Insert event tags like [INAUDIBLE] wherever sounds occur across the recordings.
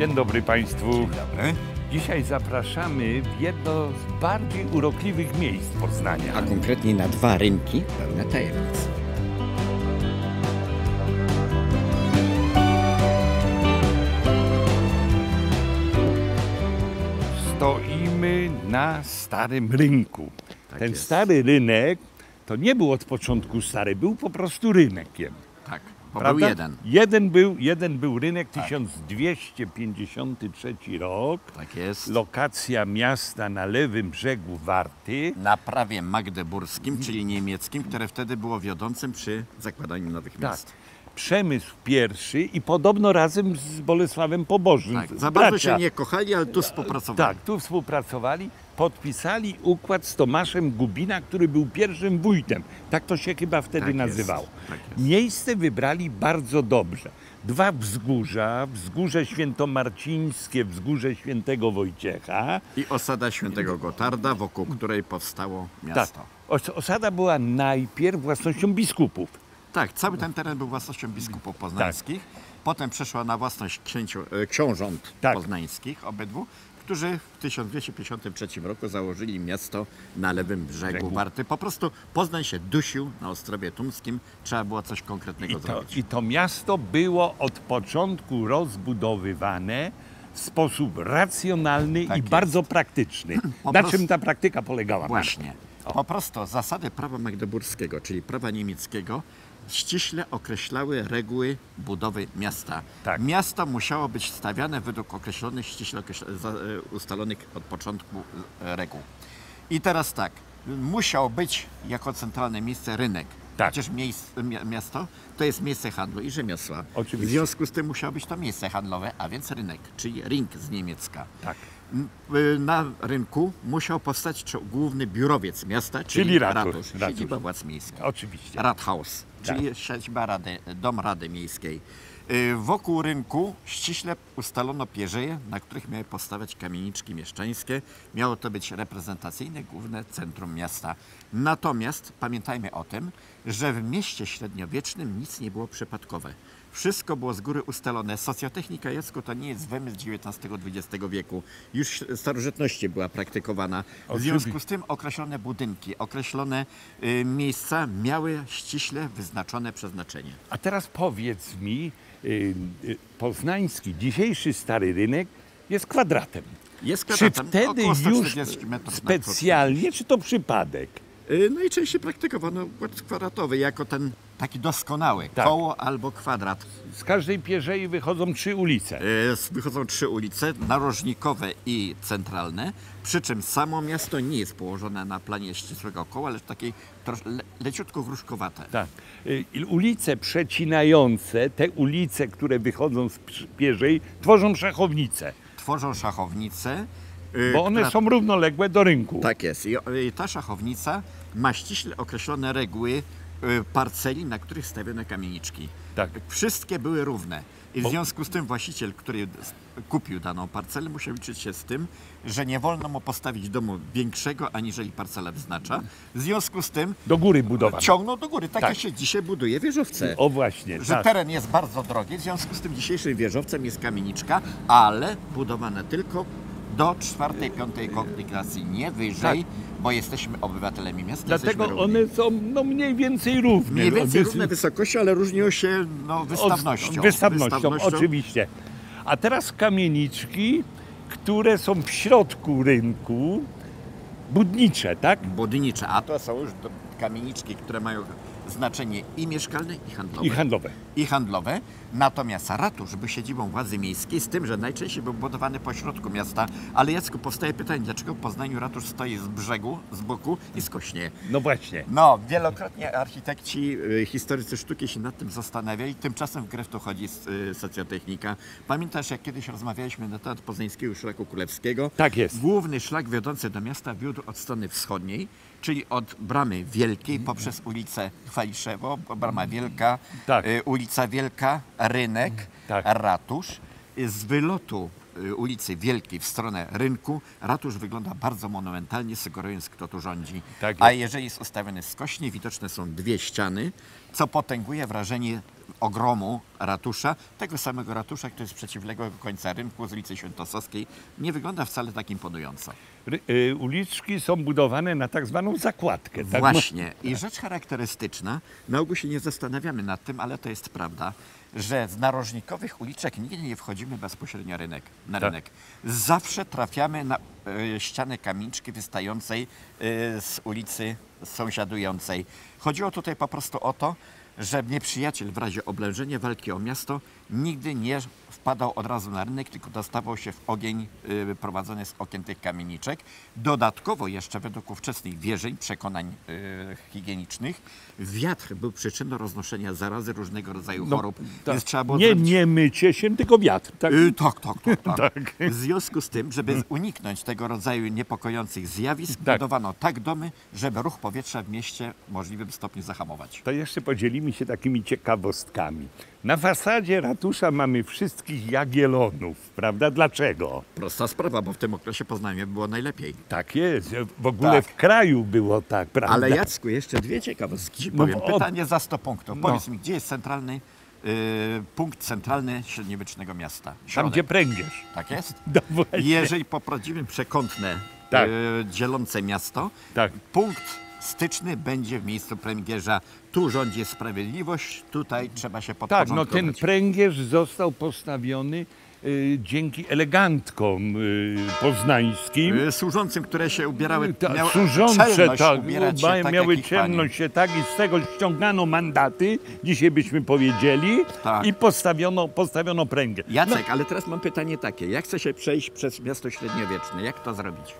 Dzień dobry Państwu. Dobry. Dzisiaj zapraszamy w jedno z bardziej urokliwych miejsc Poznania. A konkretnie na dwa rynki pełne tajemnic. Stoimy na starym rynku. Tak Ten jest. stary rynek to nie był od początku stary, był po prostu rynkiem. Tak, bo był Prawda? jeden. Jeden był, jeden był rynek, 1253 rok. Tak jest. Lokacja miasta na lewym brzegu Warty. Na prawie magdeburskim, czyli niemieckim, które wtedy było wiodącym przy zakładaniu nowych Tak. Przemysł pierwszy i podobno razem z Bolesławem Pobożnym. Tak. Za bardzo się nie kochali, ale tu współpracowali. Tak, tu współpracowali, podpisali układ z Tomaszem Gubina, który był pierwszym wójtem. Tak to się chyba wtedy Tak jest, nazywało. tak jest. Miejsce wybrali bardzo dobrze. Dwa wzgórza, wzgórze świętomarcińskie, wzgórze świętego Wojciecha. I osada świętego Gotarda, wokół której powstało Tak, miasto. os- osada była najpierw własnością biskupów. Tak, cały ten teren był własnością biskupów poznańskich. Potem przeszła na własność e, książąt Tak. poznańskich obydwu, którzy w 1253 roku założyli miasto na lewym brzegu Brzegu. Warty. Po prostu Poznań się dusił na Ostrowie Tumskim. Trzeba było coś konkretnego I to, zrobić. I to miasto było od początku rozbudowywane w sposób racjonalny Tak i jest. bardzo praktyczny. [CLEARS THROAT] Po Na czym ta praktyka polegała? Właśnie. Po prostu zasady prawa magdeburskiego, czyli prawa niemieckiego, ściśle określały reguły budowy miasta. Tak. Miasto musiało być stawiane według określonych, ściśle e, ustalonych od początku e, reguł. I teraz tak, musiał być jako centralne miejsce rynek. Tak. Przecież miejsce, miasto to jest miejsce handlu i rzemiosła. Oczywiście. W związku z tym musiało być to miejsce handlowe, a więc rynek, czyli ring z niemiecka. Tak. Y, Na rynku musiał powstać główny biurowiec miasta, czyli, Czyli ratusz, ratusz, ratusz. siedziba władz miejskich. Oczywiście. Rathaus, Tak. czyli siedziba rady, dom Rady Miejskiej. Y, Wokół rynku ściśle ustalono pierzeje, na których miały powstawać kamieniczki mieszczańskie. Miało to być reprezentacyjne główne centrum miasta. Natomiast pamiętajmy o tym, że w mieście średniowiecznym nic nie było przypadkowe. Wszystko było z góry ustalone. Socjotechnika Jacku to nie jest wymysł XIX-XX wieku. Już starożytności była praktykowana. W związku z tym określone budynki, określone y, miejsca miały ściśle wyznaczone przeznaczenie. A teraz powiedz mi, y, y, poznański, dzisiejszy stary rynek jest kwadratem. Jest Czy kwadratem wtedy około już 140 metrów na specjalnie, czy to przypadek? Y, Najczęściej praktykowano układ kwadratowy jako ten taki doskonały, Tak. koło albo kwadrat. Z każdej pierzei wychodzą trzy ulice. Y, Wychodzą trzy ulice, narożnikowe i centralne, przy czym samo miasto nie jest położone na planie ścisłego koła, lecz takiej le, leciutko gruszkowate. Tak. I Ulice przecinające, te ulice, które wychodzą z pierzei, tworzą szachownice, Tworzą szachownice. y, bo one która- są równoległe do rynku. Tak jest. I ta szachownica ma ściśle określone reguły parceli, na których stawione kamieniczki. Tak. Wszystkie były równe. I w związku z tym właściciel, który kupił daną parcelę, musiał liczyć się z tym, że nie wolno mu postawić domu większego, aniżeli parcela wyznacza. W związku z tym Do góry budowane. ciągnął do góry. Takie Tak. się dzisiaj buduje wieżowce. O właśnie, Że tak. teren jest bardzo drogi, w związku z tym dzisiejszym wieżowcem jest kamieniczka, ale budowana tylko do czwartej, piątej kondygracji, nie wyżej, bo jesteśmy obywatelami miasta. Dlatego one są no, mniej więcej równe. Mniej więcej One- równe wysokości, ale różnią się no, wystawnością. Od, wystawnością, oczywiście. A teraz kamieniczki, które są w środku rynku, budnicze, tak? Budnicze, a to są już kamieniczki, które mają znaczenie i mieszkalne, i handlowe. I handlowe. I handlowe. Natomiast ratusz był siedzibą władzy miejskiej, z tym, że najczęściej był budowany po środku miasta. Ale Jacku, powstaje pytanie, dlaczego w Poznaniu ratusz stoi z brzegu, z boku i skośnie? No właśnie. No, wielokrotnie architekci, y, historycy sztuki się nad tym zastanawiali, tymczasem w grę w to chodzi y, socjotechnika. Pamiętasz, jak kiedyś rozmawialiśmy na temat poznańskiego szlaku królewskiego? Tak jest. Główny szlak wiodący do miasta wiódł od strony wschodniej, czyli od Bramy Wielkiej poprzez ulicę Chwaliszewo, Brama Wielka, Tak. y, ulica Wielka, Rynek, Tak. Ratusz. Z wylotu y, ulicy Wielkiej w stronę rynku ratusz wygląda bardzo monumentalnie, sugerując kto tu rządzi. Tak A jeżeli jest ustawiony skośnie, widoczne są dwie ściany, co potęguje wrażenie ogromu ratusza, tego samego ratusza, który jest z przeciwległego końca rynku, z ulicy Świętosowskiej, nie wygląda wcale tak imponująco. Y, uliczki są budowane na tak zwaną zakładkę. Tak? Właśnie. I rzecz charakterystyczna, na ogół się nie zastanawiamy nad tym, ale to jest prawda, że z narożnikowych uliczek nigdy nie wchodzimy bezpośrednio rynek, na Tak. rynek. Zawsze trafiamy na e, ścianę kamieniczki wystającej e, z ulicy sąsiadującej. Chodziło tutaj po prostu o to, że nieprzyjaciel w razie oblężenia walki o miasto nigdy nie wpadał od razu na rynek, tylko dostawał się w ogień y, prowadzony z okien tych kamieniczek. Dodatkowo jeszcze według ówczesnych wierzeń, przekonań y, higienicznych, wiatr był przyczyną roznoszenia zarazy różnego rodzaju No, chorób. tak. Więc trzeba było Nie, zrobić... nie mycie się, tylko wiatr. Tak? Y, tak, tak, tak, tak. [LAUGHS] Tak. W związku z tym, żeby uniknąć tego rodzaju niepokojących zjawisk, Tak. budowano tak domy, żeby ruch powietrza w mieście w możliwym stopniu zahamować. To jeszcze podzielimy się takimi ciekawostkami. Na fasadzie ratusza mamy wszystkich Jagiellonów, prawda? Dlaczego? Prosta sprawa, bo w tym okresie Poznania było najlepiej. Tak jest. W ogóle Tak. w kraju było tak, prawda? Ale Jacku, jeszcze dwie ciekawostki ci No powiem. Pytanie za 100 punktów. No. Powiedz mi, gdzie jest centralny y, punkt centralny średniowiecznego miasta? Tam, Środek. gdzie pręgierz. Tak jest? [LAUGHS] No właśnie. Jeżeli poprowadzimy przekątne Tak. y, dzielące miasto, Tak. punkt styczny będzie w miejscu pręgierza. Tu rządzi sprawiedliwość, tutaj trzeba się Tak, no podporządkować. ten pręgierz został postawiony y, dzięki elegantkom y, poznańskim. Y, Służącym, które się ubierały, Ta, miały służące tak, ubierać się tak, miały ciemność się tak i z tego ściągano mandaty, dzisiaj byśmy powiedzieli, Tak. i postawiono, postawiono pręgierz. Jacek, ale teraz mam pytanie takie. Jak chce się przejść przez miasto średniowieczne? Jak to zrobić?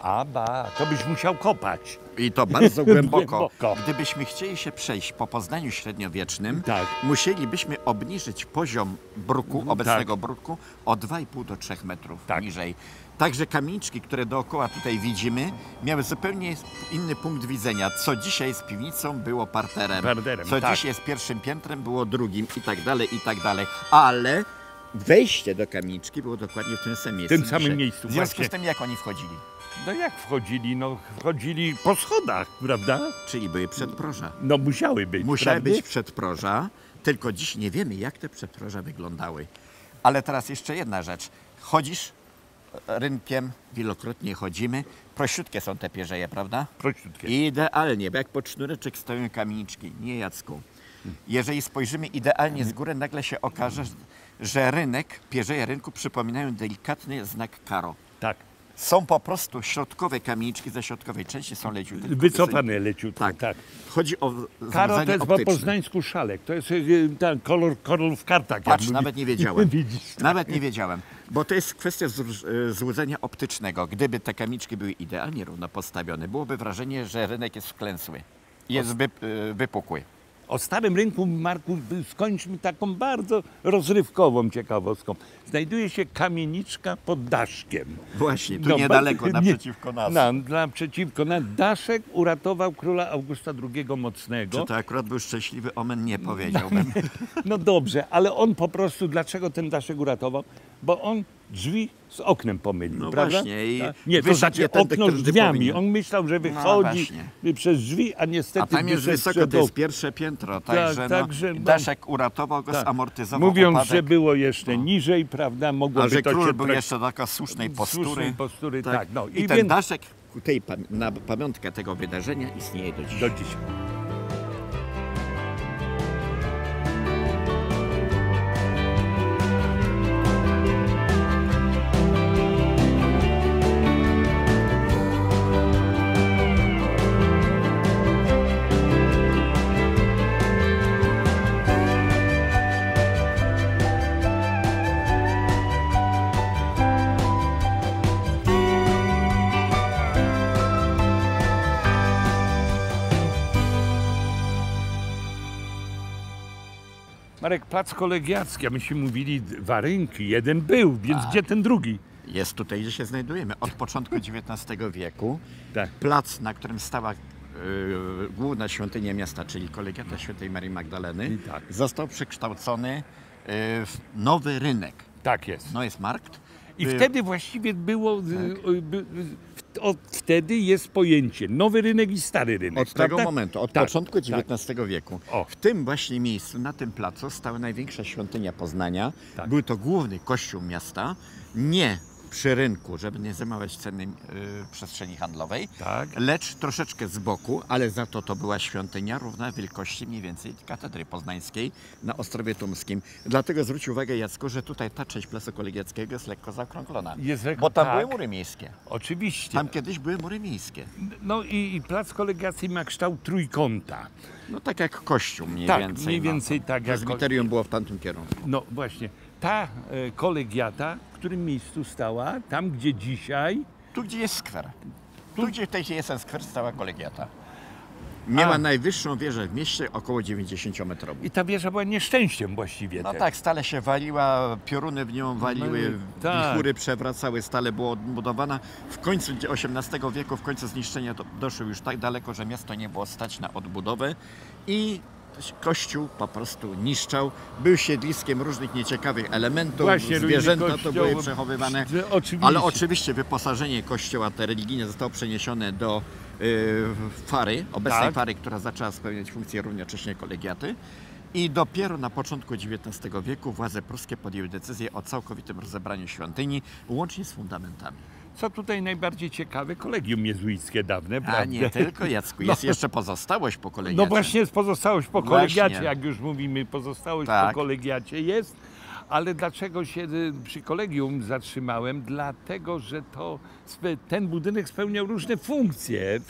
A ba, to byś musiał kopać. I to bardzo [LAUGHS] głęboko. Głęboko. Gdybyśmy chcieli się przejść po Poznaniu średniowiecznym, Tak. musielibyśmy obniżyć poziom bruku, obecnego bruku, o 2,5 do 3 metrów Tak. niżej. Także kamieniczki, które dookoła tutaj widzimy, miały zupełnie inny punkt widzenia. Co dzisiaj z piwnicą było parterem, Parterem, co tak. dzisiaj z pierwszym piętrem było drugim i tak dalej, i tak dalej. Ale wejście do kamieniczki było dokładnie w tym samym miejscu. tym samym miejscu, W związku z tym, jak oni wchodzili? No jak wchodzili? No wchodzili po schodach, prawda? Czyli były przedproża. No musiały być, Musiały prawda? być przedproża, tylko dziś nie wiemy, jak te przedproża wyglądały. Ale teraz jeszcze jedna rzecz. Chodzisz rynkiem, wielokrotnie chodzimy. Prościutkie są te pierzeje, prawda? Prościutkie. Idealnie, bo jak pod sznureczek stoją kamieniczki. Nie, Jacku. Jeżeli spojrzymy idealnie z góry, nagle się okaże, że rynek, pierzeje rynku przypominają delikatny znak karo. Tak. Są po prostu środkowe kamieniczki, ze środkowej części są leciutkie. Wycofane leciutko, Tak. tak. Chodzi o Karo to jest po optyczne. poznańsku szalek. To jest y, ten kolor, kolor w kartach. Patrz, jak nawet mówi- nie wiedziałem. [LAUGHS] Widzisz. tak. Nawet nie wiedziałem, bo to jest kwestia e, złudzenia optycznego. Gdyby te kamiczki były idealnie równo postawione, byłoby wrażenie, że rynek jest wklęsły. Jest wy, wypukły. O Starym Rynku, Marku, skończmy taką bardzo rozrywkową ciekawostką. Znajduje się kamieniczka pod daszkiem. Właśnie, tu No, niedaleko, [LAUGHS] bardzo- naprzeciwko nas. Na, naprzeciwko nas. Daszek uratował króla Augusta II Mocnego. Czy to akurat był szczęśliwy omen? Nie powiedziałbym. [LAUGHS] No dobrze, ale on po prostu, dlaczego ten daszek uratował? Bo on drzwi z oknem pomylił, No prawda? właśnie, i Tak. Nie, to znaczy okno z drzwiami. On myślał, że No wychodzi właśnie. przez drzwi, a niestety A tam jest wysoko, przed to jest pierwsze piętro, także, no, także, no. Daszek uratował go, Tak. zamortyzował Mówiąc, upadek. że było jeszcze niżej, prawda, mogłoby A że to król był jeszcze taka słusznej postury. słusznej postury, tak. no. I, I, ten więc daszek, tej na pamiątkę tego wydarzenia istnieje do dziś. do dziś. Marek, plac kolegiacki, a myśmy mówili dwa rynki, jeden był, więc Tak. gdzie ten drugi? Jest tutaj, gdzie się znajdujemy. Od początku [LAUGHS] XIX wieku Tak. plac, na którym stała e, główna świątynia miasta, czyli kolegiata świętej Marii Magdaleny, tak. został przekształcony e, w nowy rynek. Tak jest. No jest markt. I Y, wtedy właściwie było, y, y, by- y, w- od wtedy jest pojęcie nowy rynek i stary rynek. Od tego prawda? momentu, od Tak, początku tak. XIX wieku. O. W tym właśnie miejscu, na tym placu, stała największa świątynia Poznania. Tak. Był to główny kościół miasta, nie przy rynku, żeby nie zamawiać ceny y, przestrzeni handlowej, Tak. lecz troszeczkę z boku, ale za to to była świątynia równa wielkości mniej więcej katedry poznańskiej na Ostrowie Tumskim. Dlatego zwróć uwagę, Jacku, że tutaj ta część Placu Kolegiackiego jest lekko zaokrąglona. Jest lekko- bo tam tak. były mury miejskie. Oczywiście. Tam kiedyś były mury miejskie. No i, i plac kolegiacji ma kształt trójkąta. No tak jak kościół mniej Tak, więcej. mniej więcej tak jak Prezbiterium było w tamtym kierunku. No właśnie, ta e, kolegiata, w którym miejscu stała, tam gdzie dzisiaj, Tu gdzie jest skwer. Tu gdzie w tej chwili jest ten skwer stała kolegiata. Miała A. najwyższą wieżę w mieście, około 90 metrów. i ta wieża była nieszczęściem właściwie. No te. tak, stale się waliła, pioruny w nią waliły, No, tak. wichury przewracały, stale była odbudowana. W końcu XVIII wieku, w końcu zniszczenia do, doszły już tak daleko, że miasto nie było stać na odbudowę i kościół po prostu niszczał. Był siedliskiem różnych nieciekawych elementów, Właśnie, zwierzęta to kościoła, były przechowywane. Oczywiście. Ale oczywiście wyposażenie kościoła te religijne zostało przeniesione do y, Fary, obecnej Tak. Fary, która zaczęła spełniać funkcję równocześnie kolegiaty. I dopiero na początku XIX wieku władze pruskie podjęły decyzję o całkowitym rozebraniu świątyni, łącznie z fundamentami. Co tutaj najbardziej ciekawe, kolegium jezuickie dawne, A prawda? nie tylko, Jacku, jest [LAUGHS] jeszcze pozostałość po kolegiacie. No właśnie jest pozostałość po kolegiacie, Właśnie. jak już mówimy, pozostałość Tak. po kolegiacie jest. Ale dlaczego się y, przy kolegium zatrzymałem? Dlatego, że to ten budynek spełniał różne funkcje.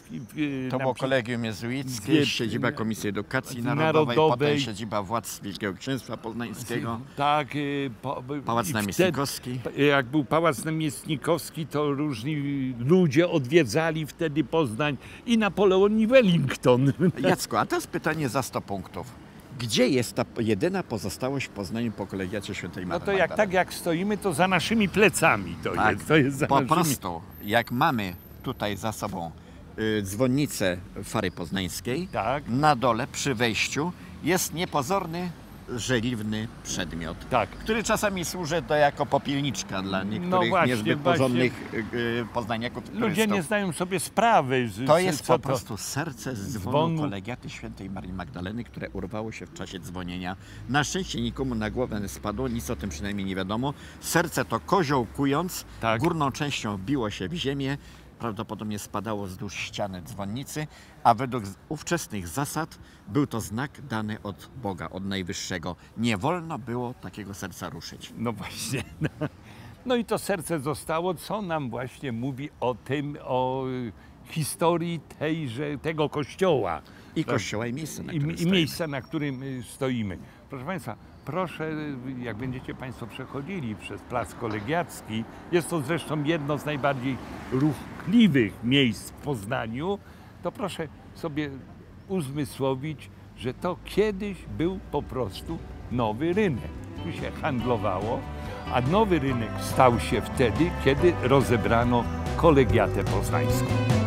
To było kolegium jezuickie, siedziba Komisji Edukacji Narodowej. Narodowej, potem siedziba władz Wielkiego Księstwa Poznańskiego, Tak, y, po, Pałac Namiestnikowski. Wtedy, jak był Pałac Namiestnikowski, to różni ludzie odwiedzali wtedy Poznań i Napoleon i Wellington. Jacku, a teraz pytanie za 100 punktów. Gdzie jest ta jedyna pozostałość w Poznaniu po kolegiacie świętej No Marii to jak tak jak stoimy, to za naszymi plecami to Tak, jest. To jest po naszymi... prostu, jak mamy tutaj za sobą y, dzwonnicę Fary Poznańskiej, Tak. na dole przy wejściu jest niepozorny, żeliwny przedmiot, Tak. który czasami służy to jako popielniczka dla niektórych właśnie, niezbyt właśnie. porządnych y, y, poznaniaków Ludzie turystów. nie zdają sobie sprawy. Z, To jest po prostu serce z dzwonu, Dzwonu. kolegiaty świętej Marii Magdaleny, które urwało się w czasie dzwonienia. Na szczęście nikomu na głowę nie spadło, nic o tym przynajmniej nie wiadomo. Serce to kozioł kując, Tak. górną częścią biło się w ziemię, prawdopodobnie spadało wzdłuż ściany dzwonnicy, a według ówczesnych zasad był to znak dany od Boga, od Najwyższego. Nie wolno było takiego serca ruszyć. No właśnie. [LAUGHS] No i to serce zostało, co nam właśnie mówi o tym, o historii tejże, tego kościoła. I kościoła, i miejsca, na I, którym i stoimy. miejsca, na którym stoimy. Proszę Państwa, proszę, jak będziecie Państwo przechodzili przez Plac Kolegiacki, jest to zresztą jedno z najbardziej ruchliwych miejsc w Poznaniu, to proszę sobie uzmysłowić, że to kiedyś był po prostu nowy rynek. Tu się handlowało, a nowy rynek stał się wtedy, kiedy rozebrano kolegiatę poznańską.